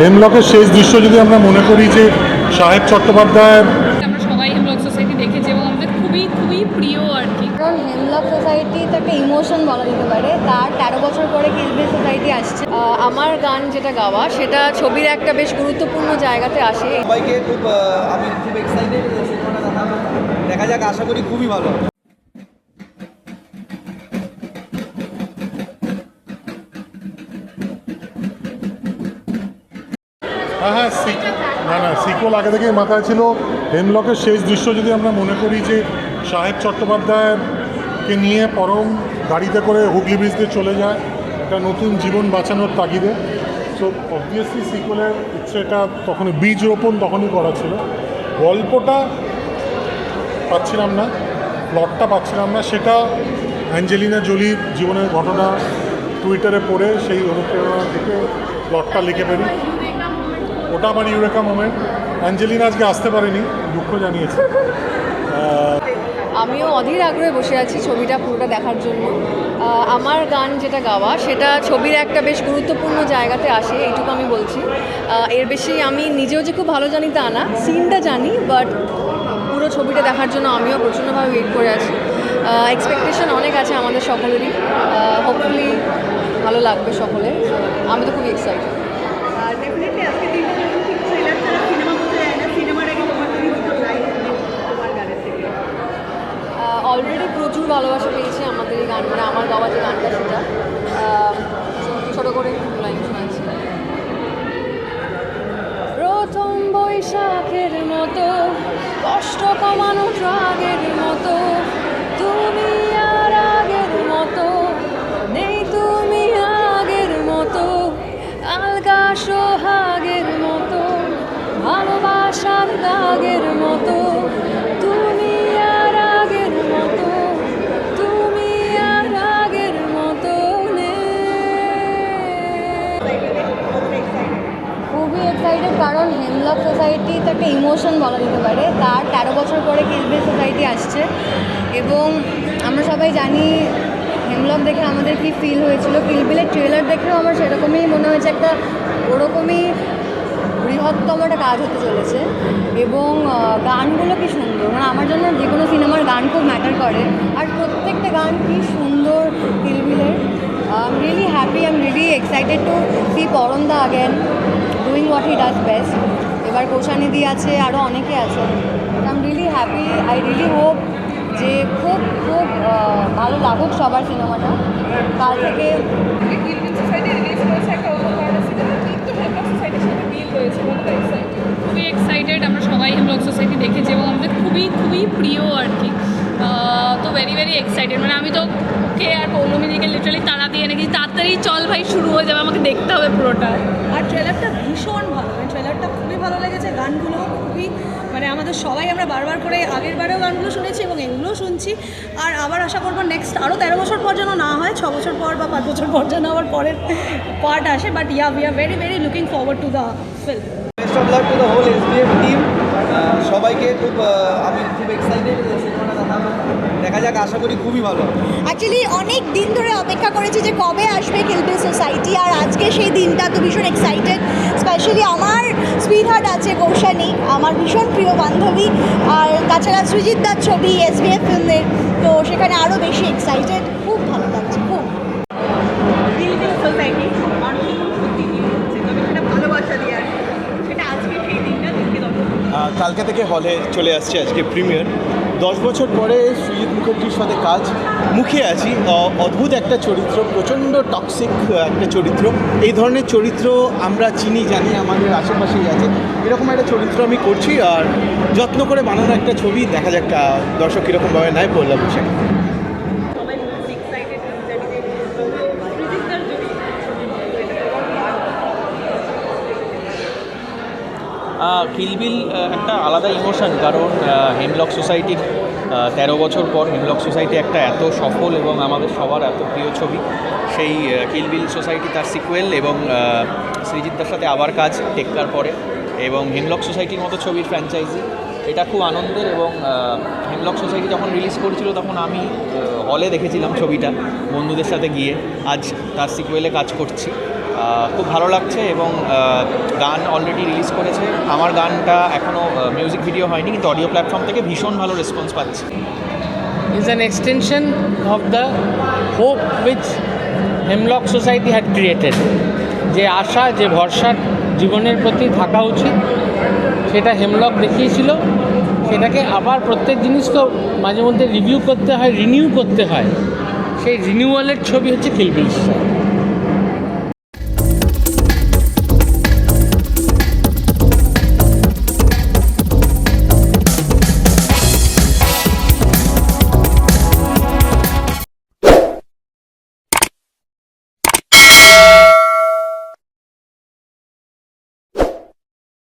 হেমলকের শেষ দৃশ্য যদি আমরা মনে করি যে সাহেব চট্টোপাধ্যায়ের আমরা সবাই ব্লগ সোসাইটি দেখেছি এবং আমাদের খুবই খুবই প্রিয় আর কি। কারণ হেমলক সোসাইটি তো একটা ইমোশন বলা যেতে পারে। তার তেরো বছর পরে কিলবিল সোসাইটি আসছে। আমার গান যেটা গাওয়া সেটা ছবির একটা বেশ গুরুত্বপূর্ণ জায়গাতে আসে। সবাইকে খুব আমি খুব এক্সাইটেড দেখা যাক আশা করি খুবই ভালো হ্যাঁ হ্যাঁ না না সিকুয়াল আগে থেকেই মাথায় ছিল। হেমলকের শেষ দৃশ্য যদি আমরা মনে করি যে সাহেব চট্টোপাধ্যায়কে নিয়ে পরম গাড়িতে করে হুগলি দিয়ে চলে যায়, একটা নতুন জীবন বাঁচানোর তাগিদে। সো অবভিয়াসলি সিকুয়ালের ইচ্ছেটা তখন বীজ রোপণ তখনই করা ছিল। গল্পটা পাচ্ছিলাম না প্লটটা পাচ্ছিলাম না, সেটা অ্যাঞ্জেলিনা জোলির জীবনের ঘটনা টুইটারে পড়ে, সেই অনুপ্রেরণা থেকে প্লটটা লিখে ফেলি ওটা আমার ইউরেকা মোমেন্ট অ্যাঞ্জেলিনা আজকে আসতে পারেনি দুঃখ জানিয়েছে। আমিও অধীর আগ্রহে বসে আছি ছবিটা পুরোটা দেখার জন্য। আমার গান যেটা গাওয়া সেটা ছবির একটা বেশ গুরুত্বপূর্ণ জায়গাতে আসে এইটুকু আমি বলছি। এর বেশি আমি নিজেও যে খুব ভালো জানি তা না সিনটা জানি বাট পুরো ছবিটা দেখার জন্য আমিও প্রচণ্ডভাবে ওয়েট করে আছি। এক্সপেকটেশন অনেক আছে আমাদের সকলেরই। হোপফুলি ভালো লাগবে সকলে আমি তো খুবই এক্সাইটেড আর ডেফিনেটলি আজকে দিনটা যখন ঠিক ট্রেলার ছাড়া সিনেমা বলতে যায় না সিনেমার আগে তোমার তুমি দুটো লাইন তোমার গানের থেকে অলরেডি প্রচুর ভালোবাসা পেয়েছি আমাদের এই গান মানে আমার বাবা যে গানটা সেটা। ছোট করে লাইন শোনাচ্ছি। প্রথম বৈশাখের মতো, কষ্ট কমানো রাগের মতো, তুমি আর আগের মতো, নেই তুমি আগের মতো, আলগা সোহাগের মতো, ভালোবাসার দাগের মতো। এক্সাইটেড কারণ হেমলক সোসাইটি তো একটা ইমোশন বলা যেতে পারে। তার তেরো বছর পরে কিলবিল সোসাইটি আসছে এবং আমরা সবাই জানি হেমলক দেখে আমাদের কি ফিল হয়েছিল। কিলবিলের ট্রেলার দেখেও আমার সেরকমই মনে হয়েছে একটা ওরকমই বৃহত্তম একটা কাজ হতে চলেছে এবং গানগুলো কি সুন্দর। মানে আমার জন্য যে কোনো সিনেমার গান খুব ম্যাটার করে। আর প্রত্যেকটা গান কি সুন্দর কিলবিলের I am really happy I am really excited to see পরন্দা again doing what he does best এবার কোষানিধি আছে আরও অনেকে আছে। I am really happy I really hope যে খুব খুব ভালো লাগুক সবার সিনেমাটা। কাল থেকে খুবই এক্সাইটেড আমরা সবাই হেমলক সোসাইটি দেখেছি এবং আমাদের খুবই খুবই প্রিয় আর কি। তো ভেরি ভেরি এক্সাইটেড মানে আমি তো কে আর পৌলমীদিকে লিটারালি তাড়া দিয়ে নাকি তাড়াতাড়ি চল ভাই শুরু হয়ে যাবে। আমাকে দেখতে হবে পুরোটা। আর ট্রেলারটা ভীষণ ভালো। মানে ট্রেলারটা খুবই ভালো লেগেছে। গানগুলো খুবই মানে আমাদের সবাই আমরা বারবার করে আগের বারেও গানগুলো শুনেছি এবং এগুলোও শুনছি। আর আবার আশা করব নেক্সট আরও তেরো বছর পর যেন না হয় ছ বছর পর বা পাঁচ বছর পর যেন আবার পরের পার্ট আসে। But yeah we are very very looking forward to the film best of luck to the whole SBF team সবাইকে খুব আমি খুব এক্সাইটেড দেখা যাক আশা করি খুবই ভালো। অ্যাকচুয়ালি অনেক দিন ধরে অপেক্ষা করেছি যে কবে আসবে কিলবিল সোসাইটি আর আজকে সেই দিনটা তো ভীষণ এক্সাইটেড স্পেশালি আমার সুইটহার্ট আছে কৌশানী আমার ভীষণ প্রিয় বান্ধবী আর তাছাড়া সৃজিত দার ছবি এস বি এফ ফিল্মের তো সেখানে আরও বেশি এক্সাইটেড খুব ভালো লাগছে খুব। কালকে থেকে হলে চলে আসছে আজকে প্রিমিয়ার দশ বছর পরে সুজিত মুখার্জির সাথে কাজ, মুখে আছি। অদ্ভুত একটা চরিত্র, প্রচণ্ড টক্সিক একটা চরিত্র। এই ধরনের চরিত্র আমরা চিনি, জানি, আমাদের আশেপাশেই আছে। এরকম একটা চরিত্র আমি করছি আর যত্ন করে বানানো একটা ছবি, দেখা যাক একটা দর্শক কীরকমভাবে নেয় বললাম সেটা সবাই খুব এক্সাইটেড জানি যে সৃজিতদার যদি কিলবিল একটা আলাদা ইমোশন কারণ হেমলক সোসাইটির তেরো বছর পর হেমলক সোসাইটি একটা এত সফল এবং আমাদের সবার এত প্রিয় ছবি। সেই কিলবিল সোসাইটি তার সিকুয়েল এবং সৃজিতদার সাথে আবার কাজ টেক্কার পরে। এবং হেমলক সোসাইটির মতো ছবির ফ্র্যাঞ্চাইজি এটা খুব আনন্দের এবং হেমলক সোসাইটি যখন রিলিজ করেছিল তখন আমি হলে দেখেছিলাম ছবিটা বন্ধুদের সাথে গিয়ে। আজ তার সিকুয়েলে কাজ করছি। খুব ভালো লাগছে এবং গান অলরেডি রিলিজ করেছে। আমার গানটা এখনও মিউজিক ভিডিও হয়নি, কিন্তু অডিও প্ল্যাটফর্ম থেকে ভীষণ ভালো রেসপন্স পাচ্ছি। Is an extension of the hope which Hemlock society had created যে আশা, যে ভরসা জীবনের প্রতি থাকা উচিত। সেটা হেমলক দেখিয়েছিল। সেটাকে আবার প্রত্যেক জিনিস তো মাঝে মধ্যে রিভিউ করতে হয় রিনিউ করতে হয়। সেই রিনিউয়ালের ছবি হচ্ছে কিলবিল